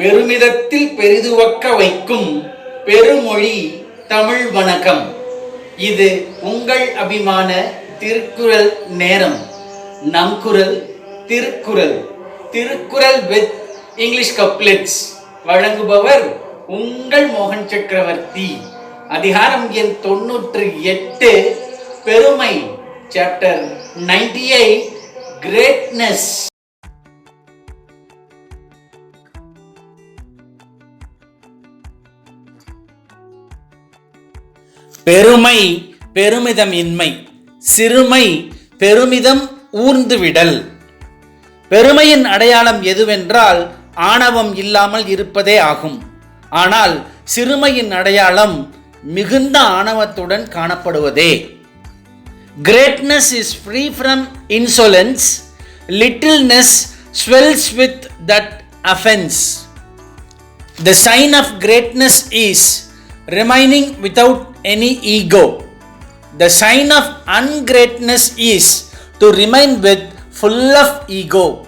பெருமிதத்தில் பெரிதுவக்க வைக்கும் பெருமொழி தமிழ் வணக்கம். இது உங்கள் அபிமான திருக்குறள் நேரம். நம் குரல் Thirukkural. Thirukkural with English couplets வழங்குபவர் உங்கள் மோகன் சக்கரவர்த்தி. அதிகாரம் எண் தொன்னூற்று எட்டு பெருமை சாப்டர் நைன்டி எயிட் கிரேட்னஸ் பெருமை பெருமிதம் இன்மை சிறுமை பெருமிதம் ஊர்ந்துவிடல். பெருமையின் அடையாளம் எதுவென்றால் ஆணவம் இல்லாமல் இருப்பதே ஆகும். ஆனால் சிறுமையின் அடையாளம் மிகுந்த ஆணவத்துடன் காணப்படுவதே. Greatness is free from insolence littleness swells with that offence the sign of greatness is remaining without any ego. The sign of ungreatness is to remain with full of ego.